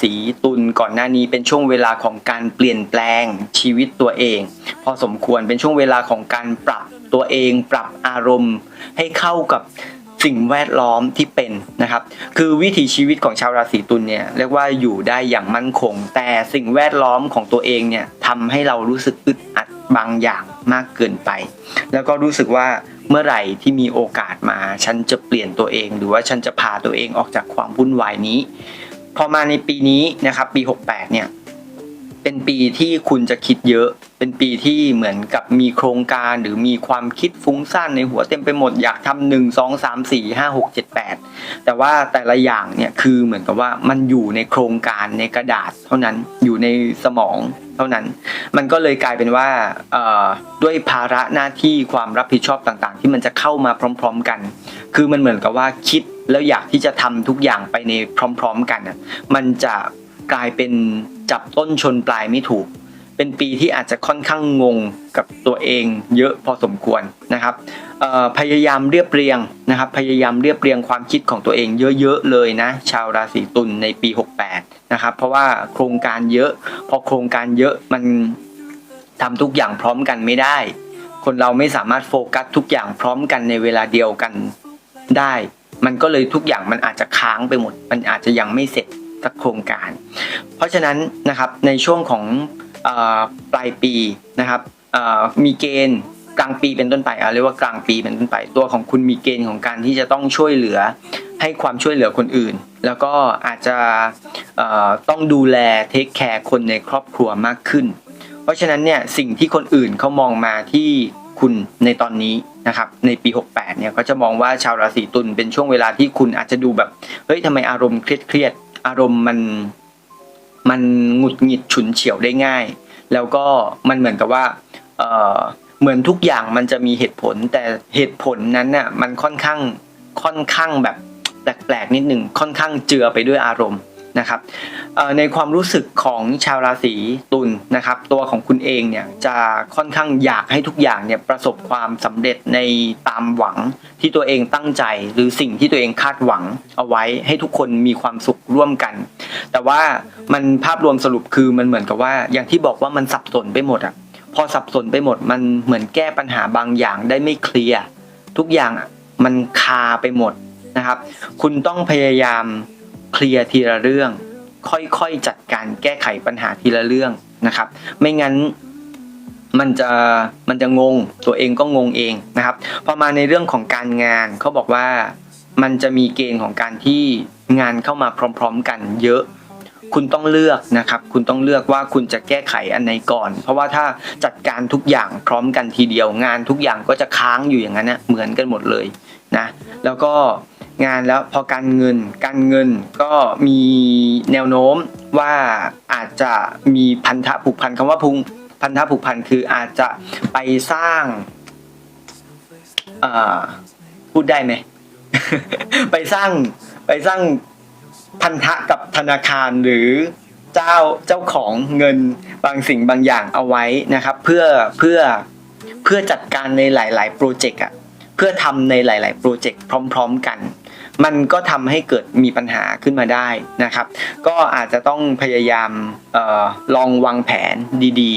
สีตุลก่อนหน้านี้เป็นช่วงเวลาของการเปลี่ยนแปลงชีวิตตัวเอง พอสมควรเป็นช่วงเวลาของการปรับตัวเอง ปรับอารมณ์ ให้เข้ากับสิ่งแวดล้อมที่เป็นนะครับ คือวิถีชีวิตของชาวราศีตุลเนี่ยเรียกว่าอยู่ได้อย่างมั่นคง แต่สิ่งแวดล้อมของตัวเองเนี่ยทำให้เรารู้สึกอึดอัดบางอย่างมากเกินไป แล้วก็รู้สึกว่าเมื่อไหร่ที่มีโอกาสมา ฉันจะเปลี่ยนตัวเอง หรือว่าฉันจะพาตัวเองออกจากความวุ่นวายนี้ พอมาในปีนี้นะครับปี 68 เนี่ย เป็นปีที่คุณจะคิดเยอะ เป็นปีที่เหมือนกับมีโครงการหรือมีความคิดฟุ้งซ่านในหัวเต็มไปหมดอยากทำหนึ่งสองสามสี่ห้าหกเจ็ดแปดแต่ว่าแต่ละอย่างเนี่ยคือเหมือนกับว่ามันอยู่ในโครงการในกระดาษเท่านั้นอยู่ในสมองเท่านั้น มันก็เลยกลายเป็นว่าด้วยภาระหน้าที่ความรับผิดชอบต่างๆ ที่มันจะเข้ามาพร้อม ๆ กัน คือมันเหมือนกับว่าคิด แล้วอยากที่จะทำทุกอย่างไปในพร้อม ๆ กันน่ะมันจะกลายเป็นจับต้นชนปลายไม่ถูก เป็นปีที่อาจจะค่อนข้างงงกับตัวเองเยอะพอสมควรนะครับพยายามเรียบเรียงนะครับ พยายามเรียบเรียงความคิดของตัวเองเยอะๆเลยนะชาวราศีตุลในปี 68 นะครับ เพราะว่าโครงการเยอะพอโครงการเยอะมันทำทุกอย่างพร้อมกันไม่ได้ คนเราไม่สามารถโฟกัสทุกอย่างพร้อมกันในเวลาเดียวกันได้ มันก็เลยทุกอย่างมันอาจจะค้างไปหมด มันอาจจะยังไม่เสร็จสักโครงการ เพราะฉะนั้นนะครับในช่วงของอปลายปีนะครับมีเกณฑ์กลางปีเป็นต้นไปเรียกว่ากลางปีเป็นต้นไป ตัวของคุณมีเกณฑ์ของการที่จะต้องช่วยเหลือให้ความช่วยเหลือคนอื่น แล้วก็อาจจะต้องดูแลเทคแคร์คนในครอบครัวมากขึ้น เพราะฉะนั้นเนี่ยสิ่งที่คนอื่นเขามองมาที่ คุณในตอนนี้นะครับในปี 68เนี่ยก็จะมองว่าชาวราศีตุลเป็นช่วงเวลาที่คุณอาจจะดูแบบเฮ้ยทำไมอารมณ์เครียดๆอารมณ์มันมันหงุดหงิดฉุนเฉียวได้ง่าย แล้วก็มันเหมือนกับว่าเออเหมือนทุกอย่างมันจะมีเหตุผล แต่เหตุผลนั้นน่ะมันค่อนข้างค่อนข้างแบบแปลกๆนิดหนึ่งค่อนข้างเจือไปด้วยอารมณ์ นะครับในความรู้สึกของชาวราศีตุลนะครับ ตัวของคุณเองเนี่ยจะค่อนข้างอยากให้ทุกอย่างเนี่ยประสบความสำเร็จในตามหวังที่ตัวเองตั้งใจ หรือสิ่งที่ตัวเองคาดหวังเอาไว้ให้ทุกคนมีความสุขร่วมกัน แต่ว่ามันภาพรวมสรุปคือมันเหมือนกับว่าอย่างที่บอกว่ามันสับสนไปหมดอะพอสับสนไปหมดมันเหมือนแก้ปัญหาบางอย่างได้ไม่เคลียร์ทุกอย่างอะมันคาไปหมดนะครับ คุณต้องพยายาม เคลียร์ทีละเรื่อง ค่อยๆจัดการแก้ไขปัญหาทีละเรื่องนะครับ ไม่งั้นมันจะมันจะงงตัวเองก็งงเองนะครับ พอมาในเรื่องของการงานเขาบอกว่ามันจะมีเกณฑ์ของการที่งานเข้ามาพร้อม ๆ กันเยอะ คุณต้องเลือกนะครับ คุณต้องเลือกว่าคุณจะแก้ไขอันไหนก่อน เพราะว่าถ้าจัดการทุกอย่างพร้อมกันทีเดียว งานทุกอย่างก็จะค้างอยู่อย่างนั้นนะเหมือนกันหมดเลยนะ แล้วก็ งานแล้วพอการเงิน การเงินก็มีแนวโน้มว่าอาจจะมีพันธะผูกพันคำว่าพุงพันธะผูกพันคืออาจจะไปสร้างเอ่อพูดได้ไหมไปสร้างไปสร้างพันธะกับธนาคารหรือเจ้าเจ้าของเงินบางสิ่งบางอย่างเอาไว้นะครับ เพื่อเพื่อเพื่อจัดการในหลาย ๆ โปรเจกต์อะเพื่อทำในหลาย ๆ โปรเจกต์พร้อม ๆ กัน มันก็ทำให้เกิดมีปัญหาขึ้นมาได้นะครับ ก็อาจจะต้องพยายามออลองวางแผนดี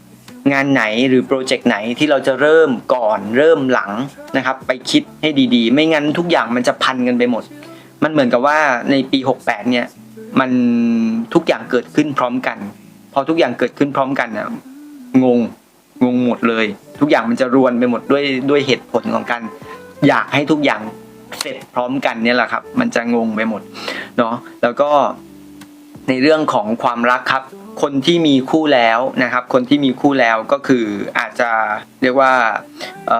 ๆ งานไหนหรือโปรเจกต์ไหนที่เราจะเริ่มก่อนเริ่มหลังนะครับ ไปคิดให้ดีๆ ไม่งั้นทุกอย่างมันจะพันกันไปหมด มันเหมือนกับว่าในปี 68 เนี่ยมันทุกอย่างเกิดขึ้นพร้อมกัน พอทุกอย่างเกิดขึ้นพร้อมกันนะงงงงหมดเลย ทุกอย่างมันจะรวนไปหมดด้วยด้วยเหตุผลของการอยากให้ทุกอย่าง เสร็จพร้อมกันเนี่ยแหละครับ มันจะงงไปหมดเนาะแล้วก็ในเรื่องของความรักครับ คนที่มีคู่แล้วนะครับ คนที่มีคู่แล้วก็คืออาจจะเรียกว่าเ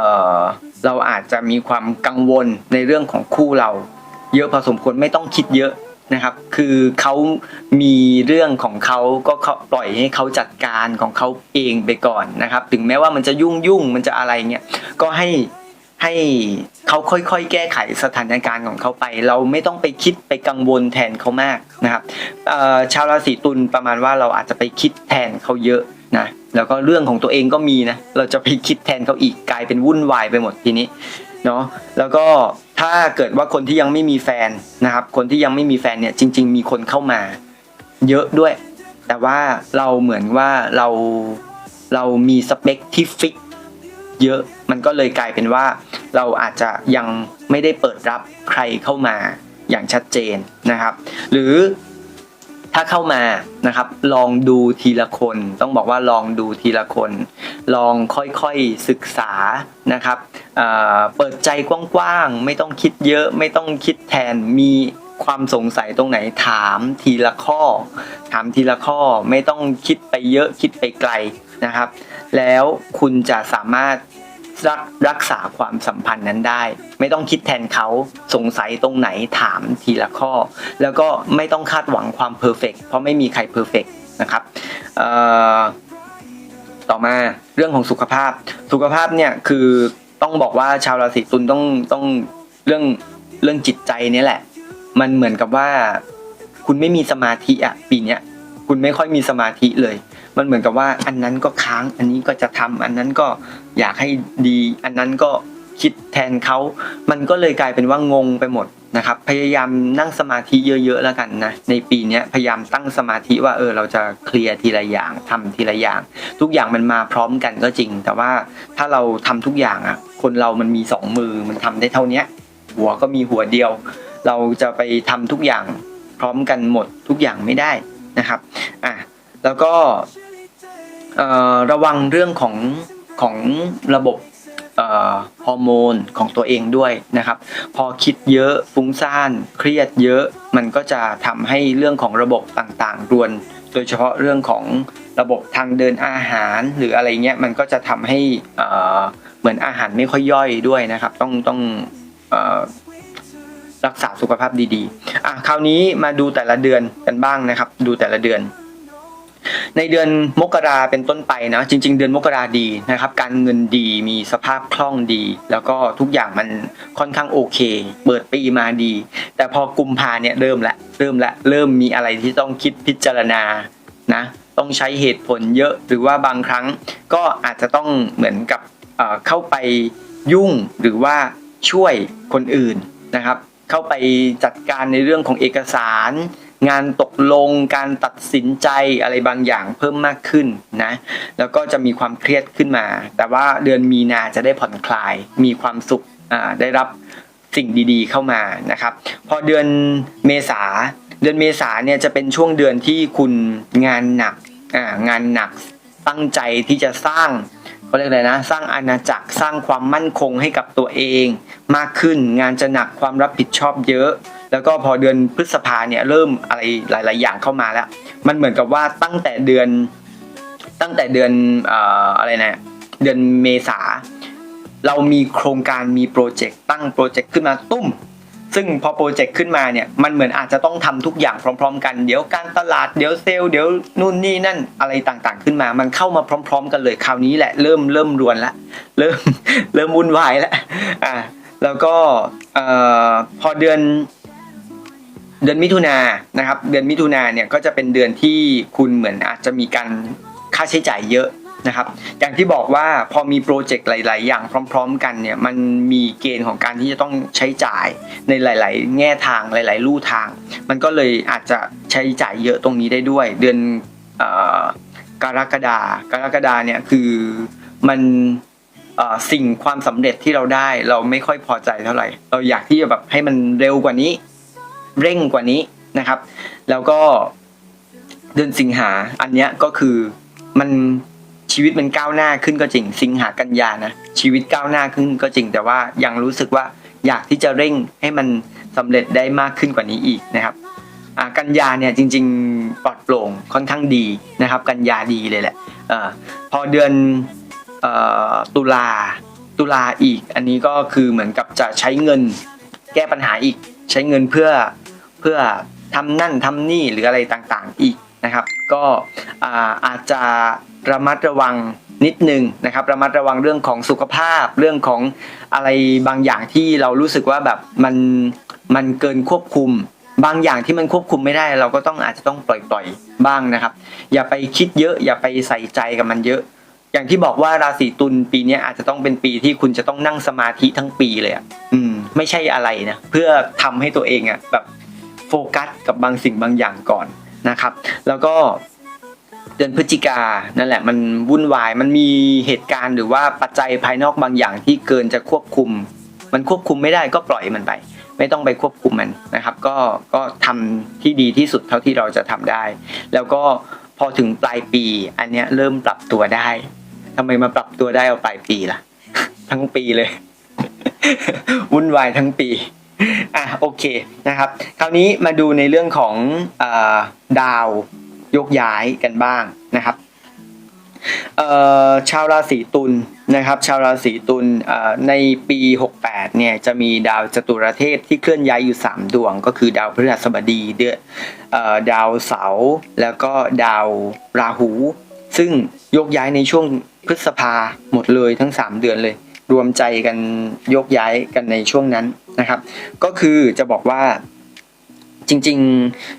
เราอาจจะมีความกังวลในเรื่องของคู่เรา เยอะพอสมควรไม่ต้องคิดเยอะนะครับ คือเขามีเรื่องของเขาก็เขาปล่อยให้เขาจัดการของเขาเองไปก่อนนะครับ ถึงแม้ว่ามันจะยุ่งยุ่งมันจะอะไรเงี้ยก็ให้ ให้เขาค่อยๆ แก้ไขสถานการณ์ของเขาไป เราไม่ต้องไปคิดไปกังวลแทนเขามากนะครับชาวราศีตุลประมาณว่าเราอาจจะไปคิดแทนเขาเยอะนะแล้วก็เรื่องของตัวเองก็มีนะเราจะไปคิดแทนเขาอีกกลายเป็นวุ่นวายไปหมดทีนี้เนาะแล้วก็ถ้าเกิดว่าคนที่ยังไม่มีแฟนนะครับ คนที่ยังไม่มีแฟนเนี่ยจริง ๆ มีคนเข้ามา เยอะด้วย แต่ว่าเราเหมือนว่าเราเรามีสเปคที่ฟิก เยอะ มันก็เลยกลายเป็นว่า เราอาจจะยังไม่ได้เปิดรับใครเข้ามาอย่างชัดเจนนะครับ หรือถ้าเข้ามานะครับ ลองดูทีละคน ต้องบอกว่าลองดูทีละคน ลองค่อยๆศึกษานะครับเเปิดใจกว้างๆ ไม่ต้องคิดเยอะ ไม่ต้องคิดแทน มีความสงสัยตรงไหนถามทีละข้อ ถามทีละข้อ ไม่ต้องคิดไปเยอะคิดไปไกลนะครับ แล้วคุณจะสามารถ รักรักษาความสัมพันธ์นั้นได้ ไม่ต้องคิดแทนเขาสงสัยตรงไหนถามทีละข้อ แล้วก็ไม่ต้องคาดหวังความเพอร์เฟกเพราะไม่มีใครเพอร์เฟกนะครับต่อมาเรื่องของสุขภาพ สุขภาพเนี่ยคือต้องบอกว่าชาวราศีตุลต้องต้องเรื่องเรื่องจิตใจนี่แหละ มันเหมือนกับว่า คุณไม่มีสมาธิอะปีเนี้ยคุณไม่ค่อยมีสมาธิเลย มันเหมือนกับว่าอันนั้นก็ค้างอันนี้ก็จะทำอันนั้นก็อยากให้ดี อันนั้นก็คิดแทนเขามันก็เลยกลายเป็นว่างงไปหมดนะครับ พยายามนั่งสมาธิเยอะๆแล้วกันนะในปีนี้พยายามตั้งสมาธิว่าเออเราจะเคลียร์ทีละอย่างทำทีละอย่าง ทุกอย่างมันมาพร้อมกันก็จริง แต่ว่าถ้าเราทำทุกอย่างอะคนเรามันมีสองมือมันทำได้เท่านี้หัวก็มีหัวเดียว เราจะไปทำทุกอย่างพร้อมกันหมดทุกอย่างไม่ได้นะครับอะ แล้วก็ระวังเรื่องของของระบบฮอร์โมนของตัวเองด้วยนะครับ พอคิดเยอะฟุ้งซ่านเครียดเยอะ มันก็จะทำให้เรื่องของระบบต่างๆรวน โดยเฉพาะเรื่องของระบบทางเดินอาหาร หรืออะไรเงี้ยมันก็จะทำให้เหมือนอาหารไม่ค่อยย่อยด้วยนะครับ ต้องต้องรักษาสุขภาพดีๆอะคราวนี้มาดูแต่ละเดือนกันบ้างนะครับ ดูแต่ละเดือน ในเดือนมกราเป็นต้นไปนะจริง ๆ เดือนมกราดีนะครับ การเงินดีมีสภาพคล่องดี แล้วก็ทุกอย่างมันค่อนข้างโอเค เปิดปีมาดี แต่พอกุมภาเนี่ยเริ่มละเริ่มละเริ่มมีอะไรที่ต้องคิดพิจารณานะต้องใช้เหตุผลเยอะหรือว่าบางครั้งก็อาจจะต้องเหมือนกับเเข้าไปยุ่งหรือว่าช่วยคนอื่นนะครับ เข้าไปจัดการในเรื่องของเอกสาร งานตกลงการตัดสินใจอะไรบางอย่างเพิ่มมากขึ้นนะแล้วก็จะมีความเครียดขึ้นมา แต่ว่าเดือนมีนาจะได้ผ่อนคลาย มีความสุขอ่าได้รับสิ่งดีๆเข้ามานะครับ พอเดือนเมษาเดือนเมษาเนี่ยจะเป็นช่วงเดือนที่คุณงานหนักอ่างานหนักตั้งใจที่จะสร้างเขาเรียกอะไรนะสร้างอาณาจักรสร้างความมั่นคงให้กับตัวเอง มากขึ้นงานจะหนักความรับผิดชอบเยอะ แล้วก็พอเดือนพฤษภาเนี่ยเริ่มอะไรหลาย ๆ อย่างเข้ามาแล้ว มันเหมือนกับว่าตั้งแต่เดือนตั้งแต่เดือนออะไรนะเดือนเมษาเรามีโครงการมีโปรเจกต์ตั้งโปรเจกต์ขึ้นมาตุ้ม ซึ่งพอโปรเจกต์ขึ้นมาเนี่ยมันเหมือนอาจจะต้องทำทุกอย่างพร้อม ๆ กันเดี๋ยวการตลาดเดี๋ยวเซลล์เดี๋ยวนู่นนี่นั่นอะไรต่างๆ ขึ้นมา มันเข้ามาพร้อม ๆ กันเลยคราวนี้แหละเริ่มเริ่มรวนละเริ่มเริ่มวุ่นวายล้วอ่าแล้วก็เอ่อพอเดือน เดือนมิถุนานะครับ เดือนมิถุนาเนี่ยก็จะเป็นเดือนที่คุณเหมือนอาจจะมีการค่าใช้จ่ายเยอะนะครับ อย่างที่บอกว่าพอมีโปรเจกต์หลาย ๆ อย่างพร้อม ๆ กันเนี่ยมันมีเกณฑ์ของการที่จะต้องใช้จ่ายในหลาย ๆ แง่ทางหลาย ๆ ลู่ทาง มันก็เลยอาจจะใช้จ่ายเยอะตรงนี้ได้ด้วย เดือนอกรกฎากรกฎาเนี่ยคือมันสิ่งความสำเร็จที่เราได้เราไม่ค่อยพอใจเท่าไหร่ เราอยากที่จะแบบให้มันเร็วกว่านี้ เร่งกว่านี้นะครับ แล้วก็เดือนสิงหาอันเนี้ยก็คือมันชีวิตมันก้าวหน้าขึ้นก็จริง สิงหากันยานะชีวิตก้าวหน้าขึ้นก็จริง แต่ว่ายังรู้สึกว่าอยากที่จะเร่งให้มันสำเร็จได้มากขึ้นกว่านี้อีกนะครับอ่ากันยาเนี่ยจริง ๆปลอดโปร่งค่อนข้างดีนะครับ กันยาดีเลยแหละออพอเดือนอตุลาตุลาอีก อันนี้ก็คือเหมือนกับจะใช้เงินแก้ปัญหาอีกใช้เงินเพื่อ เพื่อทำนั่นทำนี่หรืออะไรต่างๆอีกนะครับ ก็อาอาจจะระมัดระวังนิดนึงนะครับระมัดระวังเรื่องของสุขภาพเรื่องของอะไรบางอย่างที่เรารู้สึกว่าแบบมันมันเกินควบคุม บางอย่างที่มันควบคุมไม่ได้ เราก็ต้องอาจจะต้องปล่อยๆบ้างนะครับ อย่าไปคิดเยอะ อย่าไปใส่ใจกับมันเยอะ อย่างที่บอกว่าราศีตุลปีนี้อาจจะต้องเป็นปีที่คุณจะต้องนั่งสมาธิทั้งปีเลยอะอืมไม่ใช่อะไรนะเพื่อทำให้ตัวเองอะแบบ ฟกัสกับบางสิ่งบางอย่างก่อนนะครับ แล้วก็เดือนพฤศจิกานั่นแหละมันวุ่นวายมันมีเหตุการณ์หรือว่าปัจจัยภายนอกบางอย่างที่เกินจะควบคุม มันควบคุมไม่ได้ก็ปล่อยมันไป ไม่ต้องไปควบคุมมันนะครับ ก็ก็ทำที่ดีที่สุดเท่าที่เราจะทำได้ แล้วก็พอถึงปลายปีอันเนี้ยเริ่มปรับตัวได้ทำไมมาปรับตัวได้เอาปลายปีล่ะ ทั้งปีเลยวุ่นวายทั้งปี อะโอเคนะครับ คราวนี้มาดูในเรื่องของอดาวยกย้ายกันบ้างนะครับชาวราศีตุลนะครับ ชาวราศีตุลในปี 68 เนี่ยจะมีดาวจตุรเทพที่เคลื่อนย้ายอยู่ 3 ดวง ก็คือดาวพฤหัสบดีเดือนเอ่อดาวเสาร์แล้วก็ดาวราหู ซึ่งยกย้ายในช่วงพฤษภาหมดเลยทั้ง 3 เดือนเลย รวมใจกันยกย้ายกันในช่วงนั้นนะครับ ก็คือจะบอกว่าจริง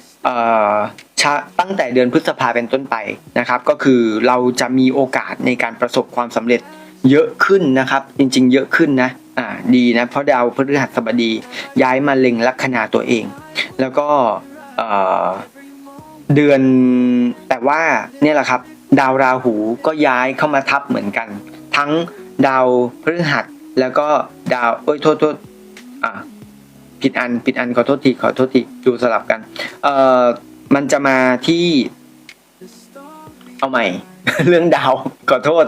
ๆตั้งแต่เดือนพฤษภาเป็นต้นไปนะครับ ก็คือเราจะมีโอกาสในการประสบความสำเร็จเยอะขึ้นนะครับ จริง ๆ เยอะขึ้นนะอ่าดีนะเพราะดาวพฤหัสบดีย้ายมาเล็งลัคนาตัวเอง แล้วก็เอ่อเดือนแต่ว่าเนี่ยแหละครับ ดาวราหูก็ย้ายเข้ามาทับเหมือนกัน ทั้ง ดาวพฤหัสแล้วก็ดาวเอ้ยโทษโทษอ่าผิดอันผิดอันขอโทษทีขอโทษทีดูสลับกันเอ่อมันจะมาที่เอาใหม่ เรื่องดาวขอโทษ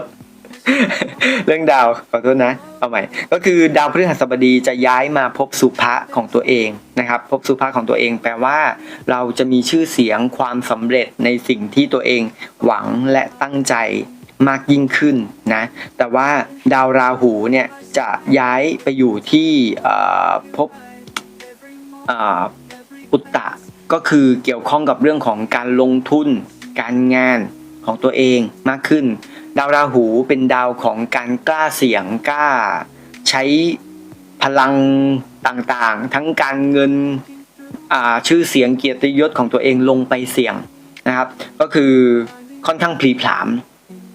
เรื่องดาวขอโทษนะ เอาใหม่ ก็คือดาวพฤหัสบดีจะย้ายมาพบสุภะของตัวเองนะครับ พบสุภะของตัวเอง แปลว่า เราจะมีชื่อเสียงความสำเร็จในสิ่งที่ตัวเองหวังและตั้งใจ มากยิ่งขึ้นนะ แต่ว่าดาวราหูเนี่ยจะย้ายไปอยู่ที่พบอุตตะก็คือเกี่ยวข้องกับเรื่องของการลงทุน การงานของตัวเองมากขึ้น ดาวราหูเป็นดาวของการกล้าเสี่ยงกล้า ใช้พลังต่างๆ ทั้งการเงินชื่อเสียงเกียรติยศของตัวเองลงไปเสี่ยงนะครับ ก็คือค่อนข้างพลีผลาม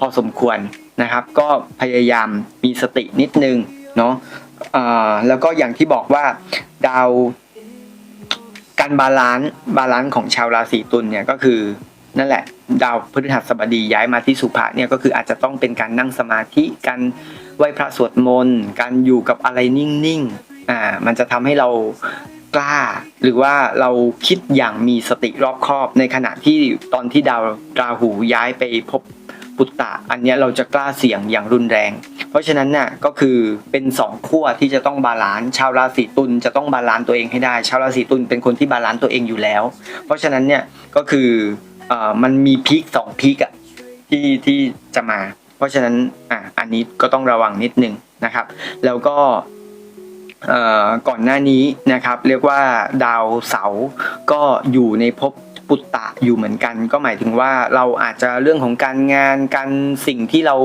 พอสมควรนะครับ ก็พยายามมีสตินิดนึงเนาะแล้วก็อย่างที่บอกว่าดาวการบาลานซ์บาลานซ์ของชาวราศีตุลเนี่ยก็คือนั่นแหละ ดาวพฤหัสบดีย้ายมาที่สุภะเนี่ยก็คืออาจจะต้องเป็นการนั่งสมาธิการไหว้พระสวดมนต์การอยู่กับอะไรนิ่งๆอ่ามันจะทำให้เรากล้า หรือว่าเราคิดอย่างมีสติรอบคอบในขณะที่ตอนที่ดาวราหูย้ายไปพบ ปุตตะ อันนี้เราจะกล้าเสี่ยงอย่างรุนแรง เพราะฉะนั้นน่ะก็คือเป็นสองขั้วที่จะต้องบาลานซ์ชาวราศีตุลจะต้องบาลานซ์ตัวเองให้ได้ ชาวราศีตุลเป็นคนที่บาลานซ์ตัวเองอยู่แล้ว เพราะฉะนั้นเนี่ยก็คือเอ่อมันมีพีคสองพีคอะที่ที่จะมา เพราะฉะนั้นอะอันนี้ก็ต้องระวังนิดนึงนะครับ แล้วก็ก่อนหน้านี้นะครับ เรียกว่าดาวเสาก็อยู่ในภพ ปุตตะอยู่เหมือนกัน ก็หมายถึงว่าเราอาจจะเรื่องของการงานการสิ่งที่เรา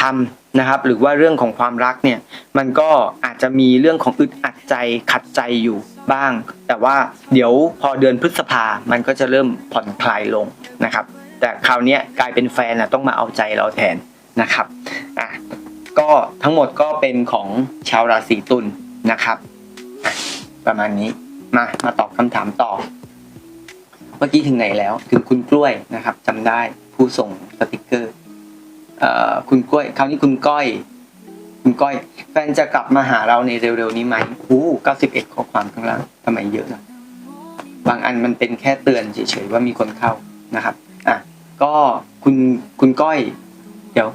ทำนะครับ หรือว่าเรื่องของความรักเนี่ยมันก็อาจจะมีเรื่องของอึดอัดใจขัดใจอยู่บ้าง แต่ว่าเดี๋ยวพอเดือนพฤษภามันก็จะเริ่มผ่อนคลายลงนะครับ แต่คราวนี้กลายเป็นแฟนนะต้องมาเอาใจเราแทนนะครับอะก็ทั้งหมดก็เป็นของชาวราศีตุลนะครับ ประมาณนี้มามาตอบคำถามต่อ มื่อกี้ถึงไหนแล้ว ถึงคุณกล้วยนะครับจำได้ผู้ส่งสติกเกอร์เอ่อคุณกล้วย คราวนี้คุณก้อย คุณก้อย แฟนจะกลับมาหาเราในเร็วๆนี้ไหมโอ้เก้าสิบเอ็ดข้อความข้างล่างทำไมเยอะนะบางอันมันเป็นแค่เตือนเฉยๆว่ามีคนเข้านะครับ อะ ก็คุณคุณก้อย เดี๋ยว